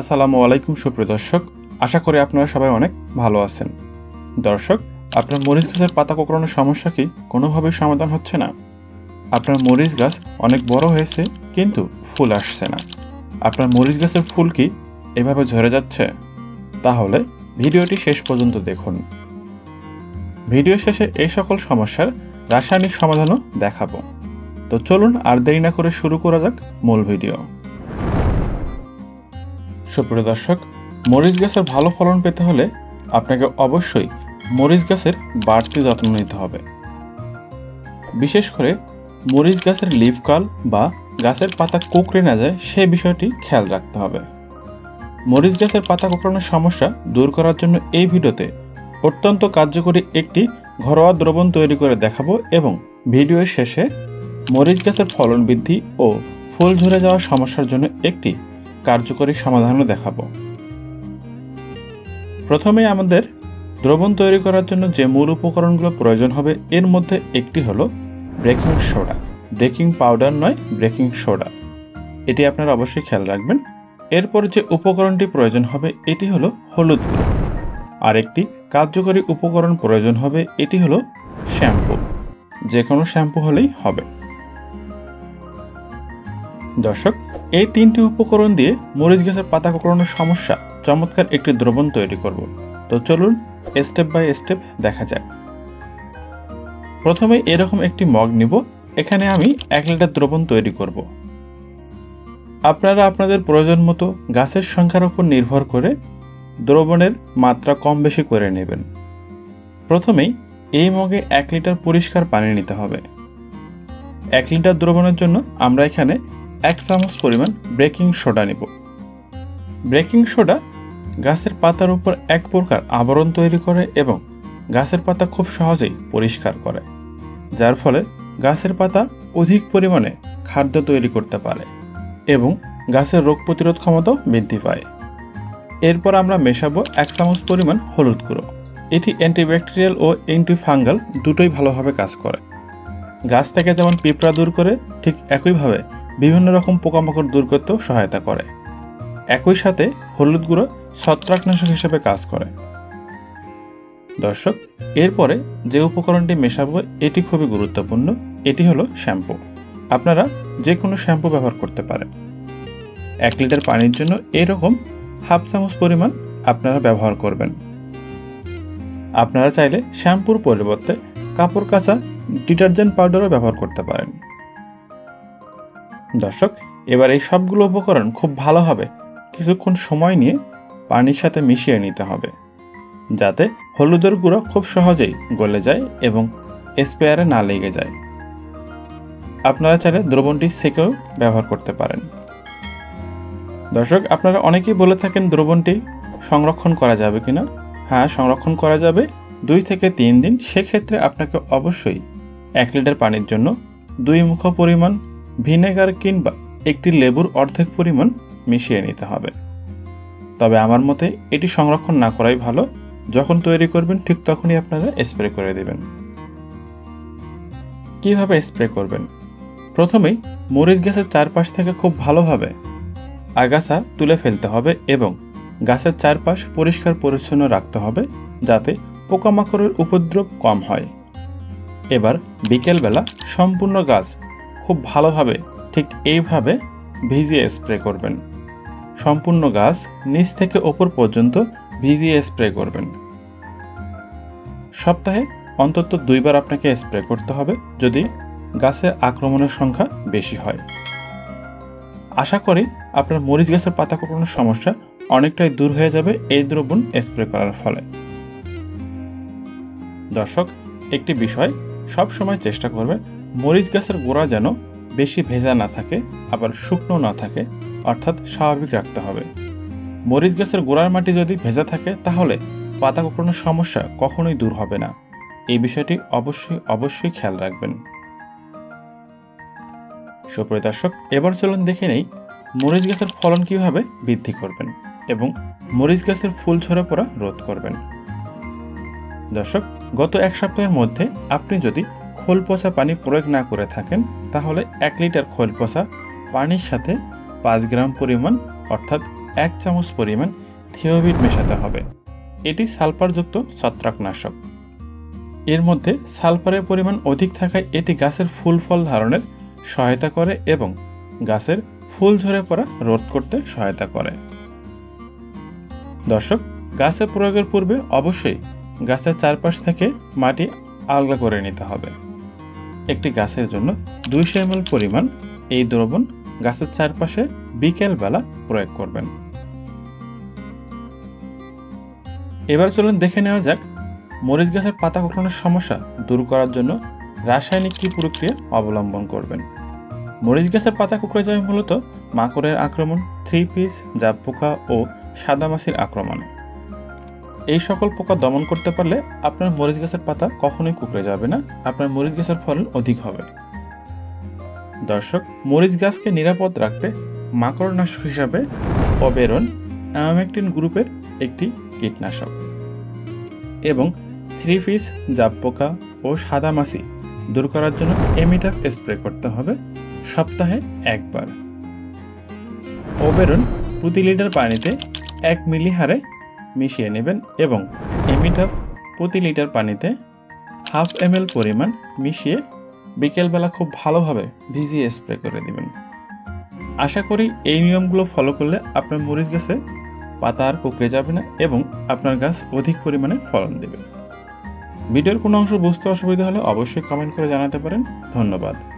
আসসালামু আলাইকুম, সুপ্রিয় দর্শক। আশা করি আপনারা সবাই অনেক ভালো আছেন। দর্শক, আপনার মরিচ গাছের পাতা কোঁকড়ানোর সমস্যা কি কোনোভাবেই সমাধান হচ্ছে না? আপনার মরিচ গাছ অনেক বড় হয়েছে, কিন্তু ফুল আসছে না। আপনার মরিচ গাছের ফুল কি এভাবে ঝরে যাচ্ছে? তাহলে ভিডিওটি শেষ পর্যন্ত দেখুন। ভিডিও শেষে এই সকল সমস্যার রাসায়নিক সমাধানও দেখাবো। তো চলুন আর দেরি না করে শুরু করা যাক মূল ভিডিও। সুপ্রিয় দর্শক, মরিচ গাছের ভালো ফলন পেতে হলে আপনাকে অবশ্যই মরিচ গাছের বাড়তি যত্ন নিতে হবে। বিশেষ করে মরিচ গাছের লিফ কাল বা গাছের পাতা কুকড়ে না যায়, সে বিষয়টি খেয়াল রাখতে হবে। মরিচ গাছের পাতা কোঁকড়ানোর সমস্যা দূর করার জন্য এই ভিডিওতে অত্যন্ত কার্যকরী একটি ঘরোয়া দ্রবণ তৈরি করে দেখাবো এবং ভিডিওর শেষে মরিচ গাছের ফলন বৃদ্ধি ও ফুল ঝরে যাওয়ার সমস্যার জন্য একটি কার্যকরী সমাধানও দেখাবো। প্রথমে আমাদের দ্রবণ তৈরি করার জন্য যে মূল উপকরণগুলো প্রয়োজন হবে, এর মধ্যে একটি হলো বেকিং সোডা। বেকিং পাউডার নয় বেকিং সোডা। এটি আপনারা অবশ্যই খেয়াল রাখবেন। এরপর যে উপকরণটি প্রয়োজন হবে, এটি হলো হলুদ গুঁড়ো। আর একটি কার্যকরী উপকরণ প্রয়োজন হবে, এটি হলো শ্যাম্পু। যে কোনো শ্যাম্পু হলেই হবে। দর্শক এই তিনটি উপকরণ দিয়ে মরিচ গাছের পাতা কোঁকড়ানোর সমস্যা চমৎকার একটি দ্রবণ তৈরি করব। তো চলুন স্টেপ বাই স্টেপ দেখা যাক। প্রথমে এরকম একটি মগ নিব, এখানে আমি এক লিটার দ্রবণ তৈরি করব। আপনারা আপনাদের প্রয়োজন মতো গাছের সংখ্যার উপর নির্ভর করে দ্রবণের মাত্রা কম বেশি করে নেবেন। প্রথমেই এই মগে এক লিটার পরিষ্কার পানি নিতে হবে। এক লিটার দ্রবণের জন্য আমরা এখানে এক চামচ পরিমাণ বেকিং সোডা নিব। বেকিং সোডা গাছের পাতার উপর এক প্রকার আবরণ তৈরি করে এবং গাছের পাতা খুব সহজেই পরিষ্কার করে, যার ফলে গাছের পাতা অধিক পরিমাণে খাদ্য তৈরি করতে পারে এবং গাছের রোগ প্রতিরোধ ক্ষমতাও বৃদ্ধি পায়। এরপর আমরা মেশাবো এক চামচ পরিমাণ হলুদ গুঁড়ো। এটি অ্যান্টিব্যাকটেরিয়াল ও অ্যান্টিফাঙ্গাল দুটোই ভালোভাবে কাজ করে। গাছ থেকে যেমন পিঁপড়া দূর করে ঠিক একইভাবে বিভিন্ন রকম পোকামাকড় দূর করতেও সহায়তা করে। একই সাথে হলুদ গুঁড়ো ছত্রাকনাশক হিসেবে কাজ করে। দর্শক, এরপরে যে উপকরণটি মেশাবো, এটি খুবই গুরুত্বপূর্ণ। এটি হলো শ্যাম্পু। আপনারা যে কোনো শ্যাম্পু ব্যবহার করতে পারেন। এক লিটার পানির জন্য এরকম হাফ চামচ পরিমাণ আপনারা ব্যবহার করবেন। আপনারা চাইলে শ্যাম্পুর পরিবর্তে কাপড় কাচা ডিটারজেন্ট পাউডারও ব্যবহার করতে পারেন। দর্শক, এবার এই সবগুলো উপকরণ খুব ভালোভাবে কিছুক্ষণ সময় নিয়ে পানির সাথে মিশিয়ে নিতে হবে, যাতে হলুদের গুঁড়ো খুব সহজেই গলে যায় এবং স্পেয়ারে না লেগে যায়। আপনারা চাইলে দ্রবণটি সেকেও ব্যবহার করতে পারেন। দর্শক, আপনারা অনেকেই বলে থাকেন দ্রবণটি সংরক্ষণ করা যাবে কিনা। হ্যাঁ সংরক্ষণ করা যাবে। দুই থেকে তিন দিন, সেক্ষেত্রে আপনাকে অবশ্যই এক লিটার পানির জন্য দুই মুখ পরিমাণ ভিনেগার কিংবা একটি লেবুর অর্ধেক পরিমাণ মিশিয়ে নিতে হবে। তবে আমার মতে এটি সংরক্ষণ না করাই ভালো। যখন তৈরি করবেন, ঠিক তখনই আপনারা স্প্রে করে দেবেন। কীভাবে স্প্রে করবেন? প্রথমেই মরিচ গাছের চারপাশ থেকে খুব ভালোভাবে আগাছা তুলে ফেলতে হবে এবং গাছের চারপাশ পরিষ্কার পরিচ্ছন্ন রাখতে হবে যাতে পোকামাকড়ের উপদ্রব কম হয়। এবার বিকেলবেলা সম্পূর্ণ গাছ খুব ভালোভাবে ঠিক এইভাবে ভিজিয়ে স্প্রে করবেন। সম্পূর্ণ গাছ নিচ থেকে ওপর পর্যন্ত ভিজিয়ে স্প্রে করবেন। সপ্তাহে অন্তত দুইবার আপনাকে স্প্রে করতে হবে যদি গাছের আক্রমণের সংখ্যা বেশি হয়। আশা করি আপনার মরিচ গাছের পাতা কোঁকড়ানোর সমস্যা অনেকটাই দূর হয়ে যাবে এই দ্রবণ স্প্রে করার ফলে। দর্শক, একটি বিষয় সব সময় চেষ্টা করবে মরিচ গাছের গোড়া যেন বেশি ভেজা না থাকে, আবার শুকনো না থাকে, অর্থাৎ স্বাভাবিক রাখতে হবে। মরিচ গাছের গোড়ার মাটি যদি ভেজা থাকে, তাহলে পাতা কোঁকড়ানোর সমস্যা কখনোই দূর হবে না। এই বিষয়টি অবশ্যই অবশ্যই খেয়াল রাখবেন। সুপ্রিয় দর্শক, এবার চলুন দেখে নেই মরিচ গাছের ফলন কীভাবে বৃদ্ধি করবেন এবং মরিচ গাছের ফুল ঝরে পড়া রোধ করবেন। দর্শক, গত এক সপ্তাহের মধ্যে আপনি যদি খোল পচা পানি প্রয়োগ না করে থাকেন, তাহলে এক লিটার খোল পচা পানির সাথে পাঁচ গ্রাম পরিমাণ, অর্থাৎ এক চামচ পরিমাণ থিওভিট মেশাতে হবে। এটি সালফারযুক্ত ছত্রাকনাশক। এর মধ্যে সালফারের পরিমাণ অধিক থাকায় এটি গাছের ফুল ফল ধারণের সহায়তা করে এবং গাছের ফুল ঝরে পড়া রোধ করতে সহায়তা করে। দর্শক, গাছে প্রয়োগের পূর্বে অবশ্যই গাছের চারপাশ থেকে মাটি আলগা করে নিতে হবে। একটি গাছের জন্য দুইশো এমএল পরিমাণ এই দ্রবণ গাছের চারপাশে বিকেলবেলা প্রয়োগ করবেন। এবার চলুন দেখে নেওয়া যাক মরিচ গাছের পাতা কোঁকড়ানোর সমস্যা দূর করার জন্য রাসায়নিক কী প্রক্রিয়া অবলম্বন করবেন। মরিচ গাছের পাতা কুকড়ে যায় মূলত মাকড়ের আক্রমণ, থ্রি পিস জাব পোকা ও সাদামাছির আক্রমণ। এই সকল পোকা দমন করতে পারলে আপনার মরিচ গাছের পাতা কখনোই কুকড়ে যাবে না, আপনার মরিচ গাছের ফলন অধিক হবে। দর্শক, মরিচ গাছকে নিরাপদ রাখতে মাকড়নাশক হিসাবে অবেরন অ্যামামেকটিন গ্রুপের একটি কীটনাশক এবং থ্রি পিস জাব পোকা ও সাদামাছি দূর করার জন্য এমিটাফ স্প্রে করতে হবে সপ্তাহে একবার। ওবেরন প্রতি লিটার পানিতে এক মিলি হারে মিশিয়ে নেবেন এবং এমিটাফ প্রতি লিটার পানিতে হাফ এম পরিমাণ মিশিয়ে বিকেলবেলা খুব ভালোভাবে ভিজিয়ে স্প্রে করে দিবেন। আশা করি এই নিয়মগুলো ফলো করলে আপনার মরিচ গাছে পাতা আর কুকড়ে যাবে না এবং আপনার গাছ অধিক পরিমাণে ফলন দেবে। ভিডিওর কোনো অংশ বুঝতে অসুবিধা হলে অবশ্যই কমেন্ট করে জানাতে পারেন। ধন্যবাদ।